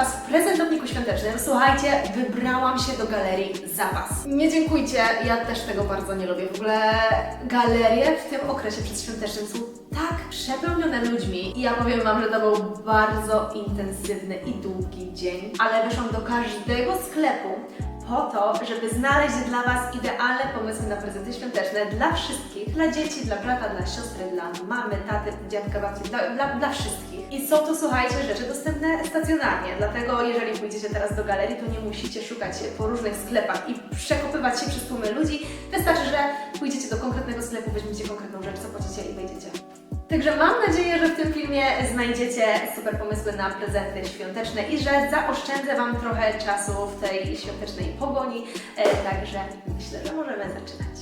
Was w prezentowniku świątecznym. Słuchajcie, wybrałam się do galerii za Was. Nie dziękujcie, ja też tego bardzo nie lubię. W ogóle galerie w tym okresie przedświątecznym są tak przepełnione ludźmi. I ja powiem Wam, że to był bardzo intensywny i długi dzień. Ale wyszłam do każdego sklepu po to, żeby znaleźć dla Was idealne pomysły na prezenty świąteczne dla wszystkich, dla dzieci, dla brata, dla siostry, dla mamy, taty, dziadka, babci, dla, dla, dla wszystkich. I są to, słuchajcie, rzeczy dostępne stacjonarnie, dlatego jeżeli pójdziecie teraz do galerii, to nie musicie szukać po różnych sklepach i przekopywać się przez tłumy ludzi. Wystarczy, że pójdziecie do konkretnego sklepu, weźmiecie konkretną rzecz, zapłacicie i wejdziecie. Także mam nadzieję, że w tym filmie znajdziecie super pomysły na prezenty świąteczne i że zaoszczędzę Wam trochę czasu w tej świątecznej pogoni. E, także myślę, że możemy zaczynać.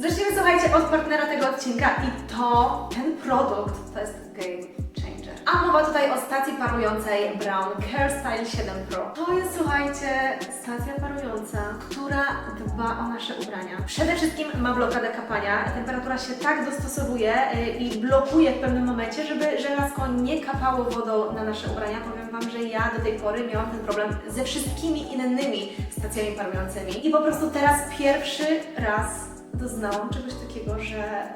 Zaczniemy, słuchajcie, od partnera tego odcinka i to, ten produkt, to jest game. A mowa tutaj o stacji parującej Brown CareStyle 7 Pro. To jest, słuchajcie, stacja parująca, która dba o nasze ubrania. Przede wszystkim ma blokadę kapania. Temperatura się tak dostosowuje y, i blokuje w pewnym momencie, żeby żelazko nie kapało wodą na nasze ubrania. Powiem Wam, że ja do tej pory miałam ten problem ze wszystkimi innymi stacjami parującymi. I po prostu teraz pierwszy raz doznałam czegoś takiego, że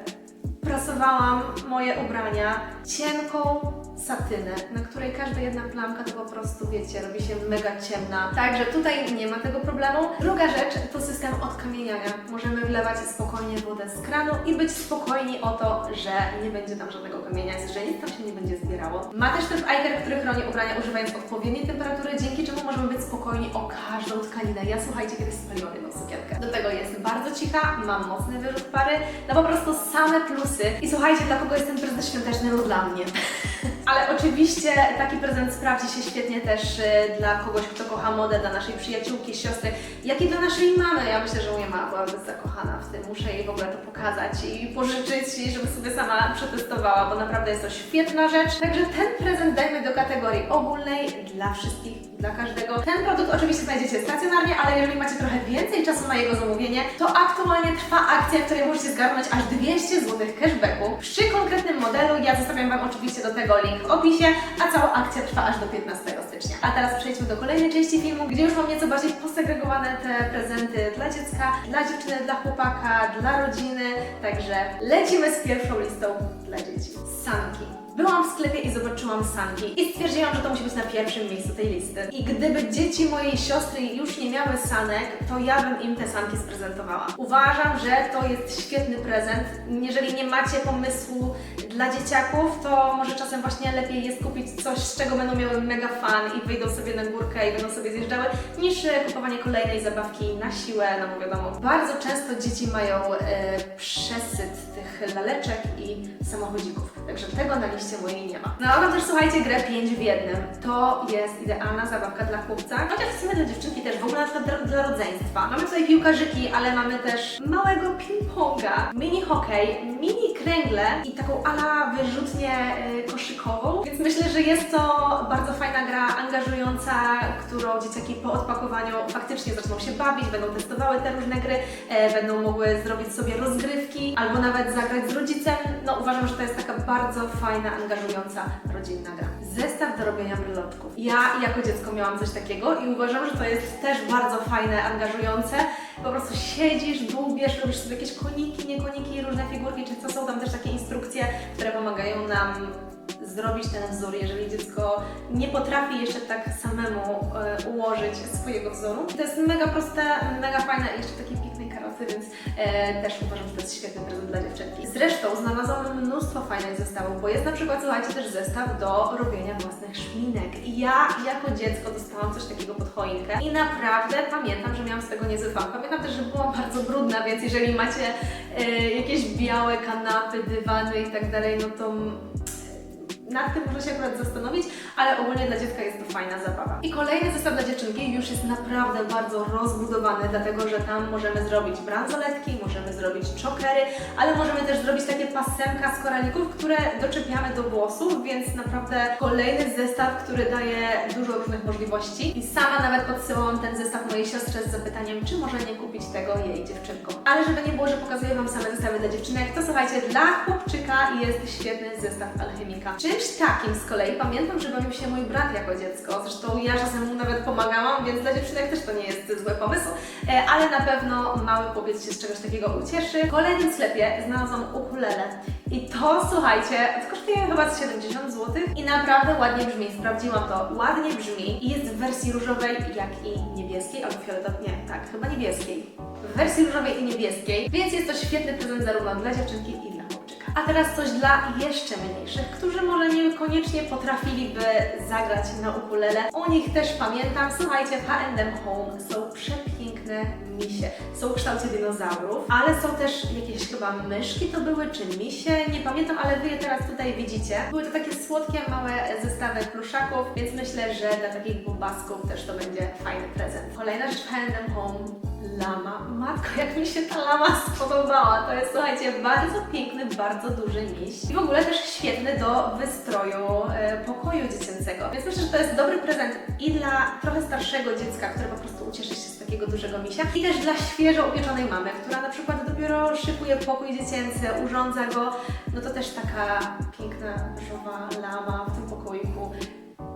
prasowałam moje ubrania cienką satynę, na której każda jedna plamka to po prostu, wiecie, robi się mega ciemna. Także tutaj nie ma tego problemu. Druga rzecz to system odkamieniania. Możemy wlewać spokojnie wodę z kranu i być spokojni o to, że nie będzie tam żadnego kamienia, że nic tam się nie będzie zbierało. Ma też tryb Eiger, który chroni ubrania używając odpowiedniej temperatury, dzięki czemu możemy być spokojni o każdą tkaninę. Ja słuchajcie, kiedyś spaliłam jedną sukienkę. Do tego jest bardzo cicha, mam mocny wyrzut pary, no po prostu same plusy. I słuchajcie, dla kogo jest ten prezent świąteczny? No dla mnie. Oczywiście taki prezent sprawdzi się świetnie też y, dla kogoś, kto kocha modę, dla naszej przyjaciółki, siostry, jak i dla naszej mamy. Ja myślę, że moja mama byłaby zakochana w tym. Muszę jej w ogóle to pokazać i pożyczyć żeby sobie sama przetestowała, bo naprawdę jest to świetna rzecz. Także ten prezent dajmy do kategorii ogólnej dla wszystkich, dla każdego. Ten produkt oczywiście znajdziecie stacjonarnie, ale jeżeli macie trochę więcej czasu na jego zamówienie, to aktualnie trwa akcja, w której możecie zgarnąć aż 200 zł cashbacku. Przy konkretnym modelu ja zostawiam Wam oczywiście do tego link w opisie, a cała akcja trwa aż do 15 stycznia. A teraz przejdźmy do kolejnej części filmu, gdzie już mam nieco bardziej posegregowane te prezenty dla dziecka, dla dziewczyny, dla chłopaka, dla rodziny. Także lecimy z pierwszą listą dla dzieci. Sanki. Byłam w sklepie i zobaczyłam sanki i stwierdziłam, że to musi być na pierwszym miejscu tej listy. I gdyby dzieci mojej siostry już nie miały sanek, to ja bym im te sanki sprezentowała. Uważam, że to jest świetny prezent. Jeżeli nie macie pomysłu dla dzieciaków, to może czasem właśnie lepiej jest kupić coś, z czego będą miały mega fan i wyjdą sobie na górkę i będą sobie zjeżdżały, niż e, kupowanie kolejnej zabawki na siłę, no bo wiadomo. Bardzo często dzieci mają e, przesyt tych laleczek i samochodzików, także tego na liście mojej nie ma. Znalazłam też, słuchajcie, grę 5 w jednym. To jest idealna zabawka dla chłopca, chociaż w sumie dla dziewczynki też, w ogóle na przykład dla, dla rodzeństwa. Mamy tutaj piłkarzyki, ale mamy też małego ping-ponga, mini hokej, mini kręgle i taką ala wyrzutnię y, koszykową, myślę, że jest to bardzo fajna gra, angażująca, którą dzieciaki po odpakowaniu faktycznie zaczną się bawić, będą testowały te różne gry, e, będą mogły zrobić sobie rozgrywki albo nawet zagrać z rodzicem. No uważam, że to jest taka bardzo fajna, angażująca rodzinna gra. Zestaw do robienia bryloczków. Ja jako dziecko miałam coś takiego i uważam, że to jest też bardzo fajne, angażujące. Po prostu siedzisz, dłubiesz, robisz sobie jakieś koniki, nie koniki, różne figurki, czy co są tam też takie instrukcje, które pomagają nam zrobić ten wzór, jeżeli dziecko nie potrafi jeszcze tak samemu e, ułożyć swojego wzoru. To jest mega proste, mega fajne i jeszcze takiej pięknej karocy, więc e, też uważam, że to jest świetny prezent dla dziewczynki. Zresztą znalazłam mnóstwo fajnych zestawów, bo jest na przykład, słuchajcie, też zestaw do robienia własnych szminek. Ja jako dziecko dostałam coś takiego pod choinkę i naprawdę pamiętam, że miałam z tego niezły fan. Pamiętam też, że byłam bardzo brudna, więc jeżeli macie e, jakieś białe kanapy, dywany i tak dalej, no to nad tym można się akurat zastanowić, ale ogólnie dla dziecka jest to fajna zabawa. I kolejny zestaw dla dziewczynki już jest naprawdę bardzo rozbudowany, dlatego że tam możemy zrobić bransoletki, możemy zrobić czokery, ale możemy też zrobić takie pasemka z koralików, które doczepiamy do włosów, więc naprawdę kolejny zestaw, który daje dużo różnych możliwości. I sama nawet podsyłałam ten zestaw mojej siostrze z zapytaniem, czy może nie kupić tego jej dziewczynkom. Ale żeby nie było, że pokazuję Wam same zestawy dla dziewczynek, to słuchajcie, dla chłopczyka jest świetny zestaw alchemika. Czym Czymś takim z kolei pamiętam, że bawił się mój brat jako dziecko. Zresztą ja czasem mu nawet pomagałam, więc dla dziewczynek też to nie jest zły pomysł. E, ale na pewno mały chłopiec się z czegoś takiego ucieszy. W kolejnym sklepie znalazłam ukulele. I to, słuchajcie, kosztuje chyba z 70 zł i naprawdę ładnie brzmi. Sprawdziłam to. Ładnie brzmi i jest w wersji różowej, jak i niebieskiej, albo fioletowej. Nie, tak, chyba niebieskiej. W wersji różowej i niebieskiej, więc jest to świetny prezent zarówno dla dziewczynki i dla. A teraz coś dla jeszcze mniejszych, którzy może niekoniecznie potrafiliby zagrać na ukulele. O nich też pamiętam. Słuchajcie, w H&M Home są przepiękne misie. Są w kształcie dinozaurów, ale są też jakieś chyba myszki to były, czy misie, nie pamiętam, ale Wy je teraz tutaj widzicie. Były to takie słodkie, małe zestawy pluszaków, więc myślę, że dla takich bobasków też to będzie fajny prezent. Kolejna rzecz w H&M Home Lama. Matko, jak mi się ta lama spodobała. To jest, słuchajcie, bardzo piękny, bardzo duży miś. I w ogóle też świetny do wystroju e, pokoju dziecięcego. Więc myślę, że to jest dobry prezent i dla trochę starszego dziecka, które po prostu ucieszy się z takiego dużego misia, i też dla świeżo upieczonej mamy, która na przykład dopiero szykuje pokój dziecięcy, urządza go. No to też taka piękna, różowa lama w tym pokoiku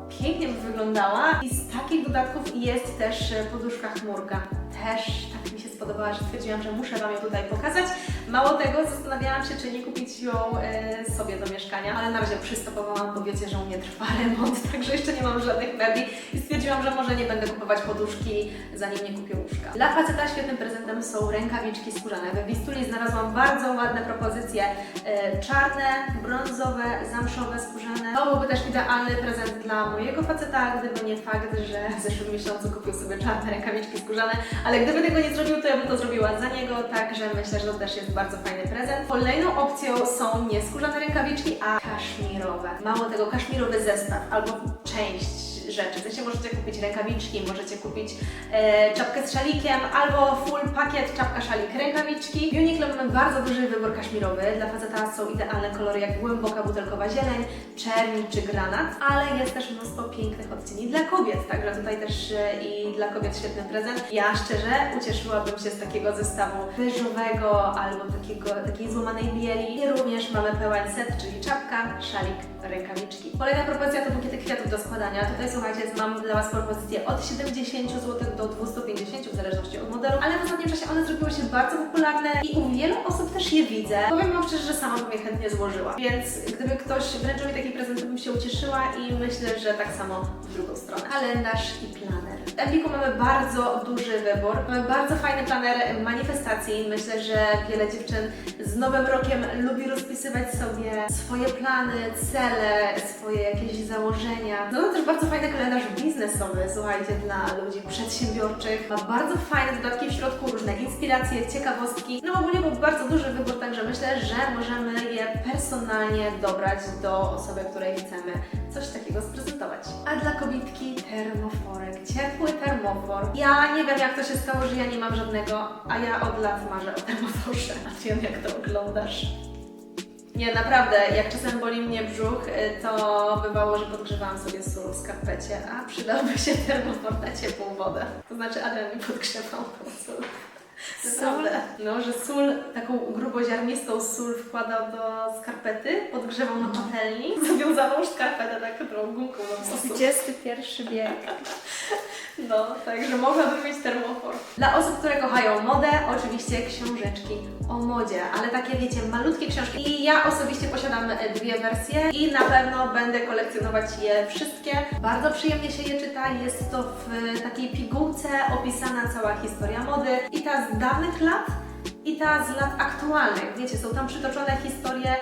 pięknie by wyglądała i z takich dodatków jest też e, poduszka chmurka. Też tak mi się spodobała, że stwierdziłam, że muszę Wam ją tutaj pokazać. Mało tego, zastanawiałam się, czy nie kupić ją e, sobie do mieszkania, ale na razie przystopowałam, bo wiecie, że u mnie trwa remont, także jeszcze nie mam żadnych mebli i stwierdziłam, że może nie będę kupować poduszki, zanim nie kupię łóżka. Dla faceta świetnym prezentem są rękawiczki skórzane. We Wistuli znalazłam bardzo ładne propozycje e, czarne, brązowe, zamszowe, skórzane. To byłby też idealny prezent dla mojego faceta, gdyby nie fakt, że w zeszłym miesiącu kupił sobie czarne rękawiczki skórzane, ale gdyby tego nie zrobił, to ja bym to zrobiła za niego, także myślę, że to też jest bardzo fajny prezent. Kolejną opcją są nie skórzane rękawiczki, a kaszmirowe. Mało tego, kaszmirowy zestaw albo część rzeczy. W sensie możecie kupić rękawiczki, możecie kupić e, czapkę z szalikiem albo full pakiet czapka, szalik, rękawiczki. W Uniqlo mamy bardzo duży wybór kaszmirowy. Dla faceta są idealne kolory jak głęboka butelkowa zieleń, czerni czy granat, ale jest też mnóstwo pięknych odcieni dla kobiet, także tutaj też e, i dla kobiet świetny prezent. Ja szczerze ucieszyłabym się z takiego zestawu ryżowego albo takiego, takiej złamanej bieli. I również mamy pełen set, czyli czapka, szalik, rękawiczki. Kolejna propozycja to bukiety kwiatów do składania. Tutaj słuchajcie, mam dla Was propozycję od 70 zł do 250 w zależności od modelu, ale w ostatnim czasie one zrobiły się bardzo popularne i u wielu osób też je widzę. Powiem Wam szczerze, że sama bym je chętnie złożyła. Więc gdyby ktoś wręczył mi taki prezent, to bym się ucieszyła i myślę, że tak samo w drugą stronę. Kalendarz i planer. W Empiku mamy bardzo duży wybór. Mamy bardzo fajny planer manifestacji. Myślę, że wiele dziewczyn z Nowym Rokiem lubi rozpisywać sobie swoje plany, cele, swoje jakieś założenia. No to też bardzo fajny kalendarz biznesowy, słuchajcie, dla ludzi przedsiębiorczych. Ma bardzo fajne dodatki w środku, różne inspiracje, ciekawostki. No ogólnie był bardzo duży wybór, także myślę, że możemy je personalnie dobrać do osoby, której chcemy coś takiego sprezentować. A dla kobietki termoforek, ciepły termofor. Ja nie wiem jak to się stało, że ja nie mam żadnego, a ja od lat marzę o termoforze. A Jan, jak to oglądasz? Nie, naprawdę, jak czasem boli mnie brzuch, y, to bywało, że podgrzewałam sobie sól w skarpecie, a przydałby się termofor na ciepłą wodę. To znaczy Adrian mi podgrzewał tą sól. Naprawdę. No, że sól, taką gruboziarnistą sól wkładał do skarpety, podgrzewał na patelni, zawiązaną szkarpetę tak, którą gumką prostu. XXI wiek. No, także mogłabym mieć termofor. Dla osób, które kochają modę, oczywiście książeczki o modzie, ale takie wiecie, malutkie książki. I ja osobiście posiadam e, dwie wersje i na pewno będę kolekcjonować je wszystkie. Bardzo przyjemnie się je czyta, jest to w takiej pigułce opisana cała historia mody i ta z dawnych lat i ta z lat aktualnych. Wiecie, są tam przytoczone historie,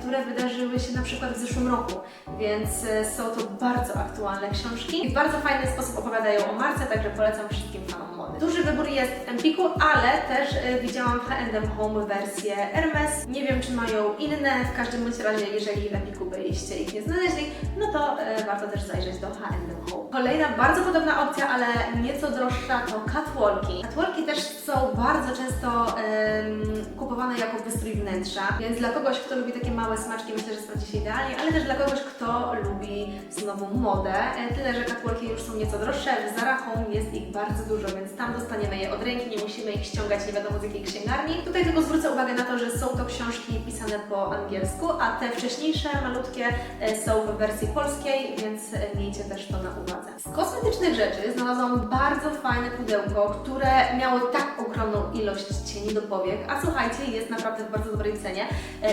które wydarzyły się na przykład w zeszłym roku, więc e, są to bardzo aktualne książki i w bardzo fajny sposób opowiadają o marce, także polecam wszystkim fanom mody. Duży wybór jest w Empiku, ale też e, widziałam w H&M Home wersję Hermes. Nie wiem, czy mają inne, w każdym bądź razie, jeżeli w Empiku byliście ich nie znaleźli, no to e, warto też zajrzeć do H&M Home. Kolejna bardzo podobna opcja, ale nieco droższa to catwalki. Catwalki też są bardzo często em, kupowane jako wystrój wnętrza, więc dla kogoś, kto lubi lubi takie małe smaczki, myślę, że sprawdzi się idealnie, ale też dla kogoś, kto lubi znowu modę. E, Tyle, że catwalki już są nieco droższe, w Zara jest ich bardzo dużo, więc tam dostaniemy je od ręki, nie musimy ich ściągać nie wiadomo z jakiej księgarni. Tutaj tylko zwrócę uwagę na to, że są to książki pisane po angielsku, a te wcześniejsze, malutkie e, są w wersji polskiej, więc e, miejcie też to na uwadze. Z kosmetycznych rzeczy znalazłam bardzo fajne pudełko, które miało tak ogromną ilość cieni do powiek, a słuchajcie, jest naprawdę w bardzo dobrej cenie.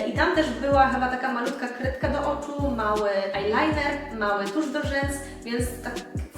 I tam też była chyba taka malutka kredka do oczu, mały eyeliner, mały tusz do rzęs, więc tak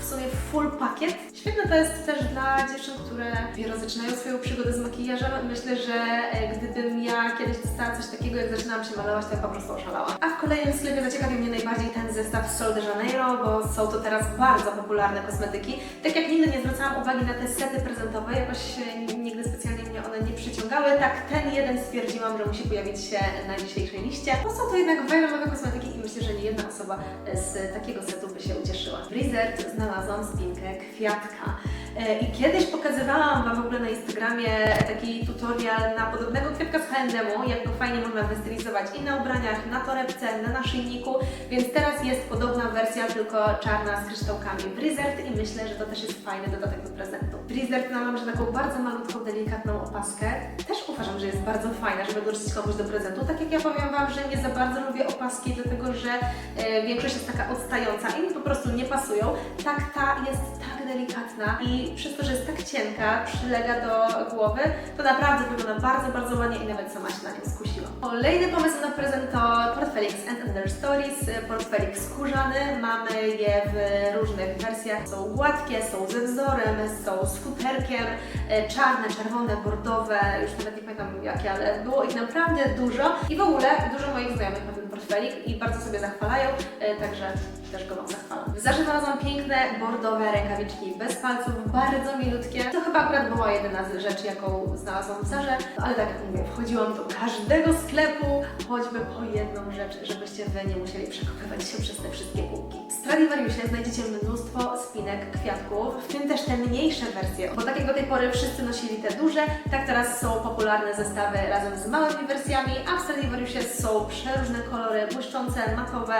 sumie full pakiet. Świetne to jest też dla dziewczyn, które dopiero zaczynają swoją przygodę z makijażem. Myślę, że e, gdybym ja kiedyś dostała coś takiego, jak zaczynałam się malować, to ja po prostu oszalałam. A w kolejnym sklepie zaciekawił mnie najbardziej ten zestaw Sol de Janeiro, bo są to teraz bardzo popularne kosmetyki. Tak jak nigdy nie zwracałam uwagi na te sety prezentowe, jakoś e, nigdy specjalnie mnie one nie przyciągały, tak ten jeden stwierdziłam, że musi pojawić się na dzisiejszej liście. Bo są to jednak wajlowe kosmetyki i myślę, że nie jedna osoba z takiego setu by się ucieszyła. W Reserved znalazłam spinkę kwiatka. E, I kiedyś pokazywałam Wam w ogóle na Instagramie taki tutorial na podobnego kwiatka z H&M-u, jak go fajnie można wystylizować i na ubraniach, na torebce, na naszyjniku, więc teraz jest podobna wersja, tylko czarna z kryształkami Reserved i myślę, że to też jest fajny dodatek do prezentu. Reserved znalazłam, że taką bardzo malutką, delikatną opaskę. Też uważam, że jest bardzo fajna, żeby dorzucić komuś do prezentu. Tak jak ja powiem Wam, że nie za bardzo lubię opaski, dlatego że e, większość jest taka odstająca i mi po prostu nie pasują. Tak ta jest tak delikatna i przez to, że jest tak cienka, przylega do głowy, to naprawdę wygląda bardzo, bardzo ładnie i nawet sama się na nią skusiłam. Kolejny pomysł na prezent to portfelik z And Under Stories, portfelik skórzany. Mamy je w różnych wersjach. Są gładkie, są ze wzorem, są z futerkiem, e, czarne, czerwone, bordowe, już nawet nie pamiętam jakie, ale było ich naprawdę dużo i w ogóle dużo moich znajomych ma ten portfelik i bardzo sobie zachwalają, e, także też go Wam zachwalam. Znalazłam piękne, bordowe rękawiczki bez palców, bardzo milutkie. To chyba akurat była jedyna z rzeczy, jaką znalazłam w Zarze, ale tak jak mówię, wchodziłam do każdego sklepu, choćby po jedną rzecz, żebyście Wy nie musieli przekopywać się przez te wszystkie półki. W Stradivariusie znajdziecie mnóstwo spinek kwiatków, w tym też te mniejsze wersje, bo tak jak do tej pory wszyscy nosili te duże, tak teraz są popularne zestawy razem z małymi wersjami, a w Stradivariusie są przeróżne kolory, błyszczące, matowe,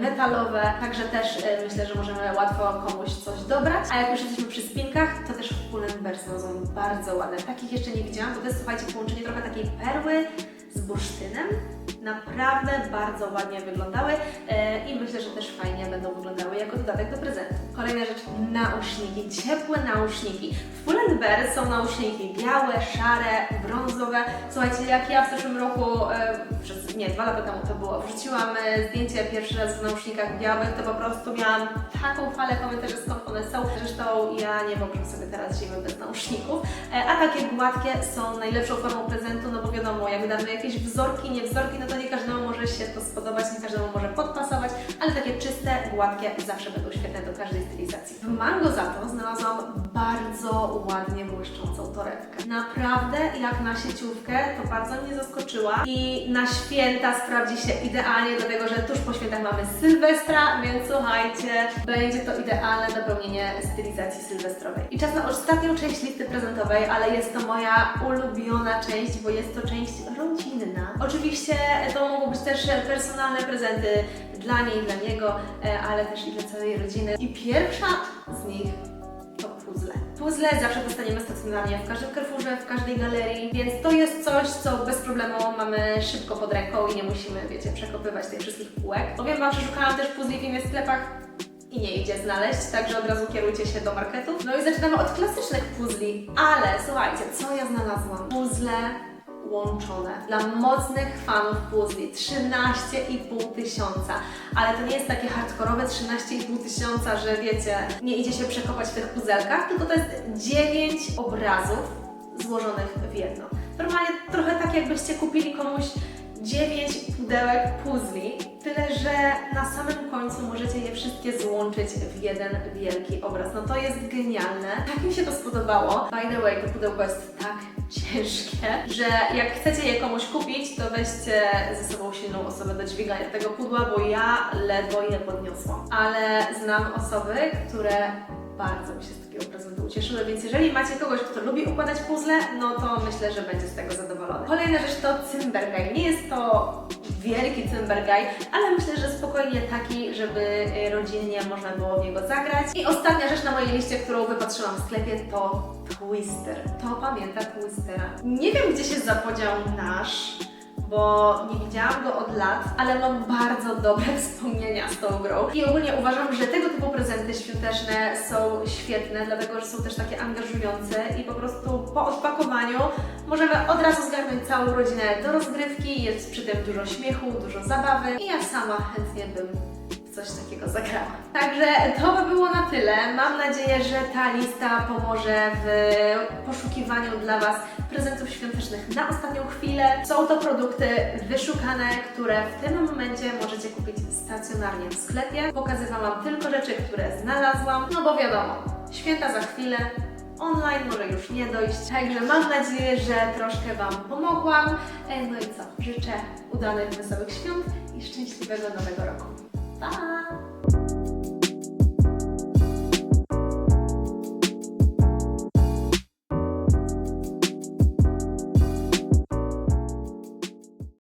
metalowe, także też e, myślę, że możemy łatwo komuś coś dobrać. A jak już jesteśmy przy spinkach, to też w Pull&Bear są bardzo ładne. Takich jeszcze nie widziałam, bo to jest, słuchajcie, połączenie trochę takiej perły z bursztynem. Naprawdę bardzo ładnie wyglądały e, i myślę, że też fajnie będą wyglądały jako dodatek do prezentu. Kolejna rzecz, nauszniki, ciepłe nauszniki. W Pull&Bear są nauszniki białe, szare, brązowe. Słuchajcie, jak ja w zeszłym roku, e, przez, nie, dwa lata temu to było, wrzuciłam e, zdjęcie pierwszy raz w nausznikach białych, to po prostu miałam taką falę komentarzy, skąd one są. Zresztą ja nie wyobrażam sobie teraz zimy bez nauszników. A takie gładkie są najlepszą formą prezentu, no bo wiadomo, jak damy jakieś wzorki, nie wzorki, no to nie każdemu może się to spodobać, nie każdemu może podpasować, ale takie czyste, gładkie zawsze będą świetne do każdej stylizacji. W Mango za to znalazłam bardzo ładnie błyszczącą torebkę. Naprawdę, jak na sieciówkę, to bardzo mnie zaskoczyła i na święta sprawdzi się idealnie, dlatego że tuż po świętach mamy Sylwestra, więc słuchajcie, będzie to idealne dopełnienie stylizacji sylwestrowej. I czas na ostatnią część listy prezentowej, ale jest to moja ulubiona część, bo jest to część rodzinna. Oczywiście to mogą być też personalne prezenty dla niej, dla niego, e, ale też i dla całej rodziny. I pierwsza z nich to puzzle. Puzzle zawsze dostaniemy stacjonarnie w każdym Carrefourze, w każdej galerii, więc to jest coś, co bez problemu mamy szybko pod ręką i nie musimy, wiecie, przekopywać tych wszystkich półek. Powiem Wam, że szukałam też puzli w innych sklepach, i nie idzie znaleźć, także od razu kierujcie się do marketów. No i zaczynamy od klasycznych puzli, ale słuchajcie, co ja znalazłam? Puzzle łączone dla mocnych fanów puzli 13,5 tysiąca. Ale to nie jest takie hardkorowe 13,5 tysiąca, że wiecie, nie idzie się przekopać w tych puzelkach, tylko to jest 9 obrazów złożonych w jedno. Normalnie trochę tak jakbyście kupili komuś 9 pudełek puzli, tyle że na samym końcu możecie je wszystkie złączyć w jeden wielki obraz. No to jest genialne. Tak mi się to spodobało. By the way, to pudełko jest tak ciężkie, że jak chcecie je komuś kupić, to weźcie ze sobą silną osobę do dźwigania tego pudła, bo ja ledwo je podniosłam. Ale znam osoby, które bardzo mi się z takiego prezentu ucieszyły, więc jeżeli macie kogoś, kto lubi układać puzzle, no to myślę, że będzie z tego zadowolony. Kolejna rzecz to Cymbergaj. Nie jest to wielki cymbergaj, ale myślę, że spokojnie taki, żeby y, rodzinnie można było w niego zagrać. I ostatnia rzecz na mojej liście, którą wypatrzyłam w sklepie to Twister. To pamięta Twistera. Nie wiem, gdzie się zapodział nasz, bo nie widziałam go od lat, ale mam bardzo dobre wspomnienia z tą grą. I ogólnie uważam, że tego typu prezenty świąteczne są świetne, dlatego że są też takie angażujące i po prostu po odpakowaniu możemy od razu zgarnąć całą rodzinę do rozgrywki, jest przy tym dużo śmiechu, dużo zabawy i ja sama chętnie bym coś takiego zagrała. Także to by było na tyle. Mam nadzieję, że ta lista pomoże w poszukiwaniu dla Was prezentów świątecznych na ostatnią chwilę. Są to produkty wyszukane, które w tym momencie możecie kupić stacjonarnie w sklepie. Pokazywałam tylko rzeczy, które znalazłam, no bo wiadomo, święta za chwilę, online może już nie dojść. Także mam nadzieję, że troszkę Wam pomogłam. E, No i co? Życzę udanych, wesołych świąt i szczęśliwego nowego roku. Pa!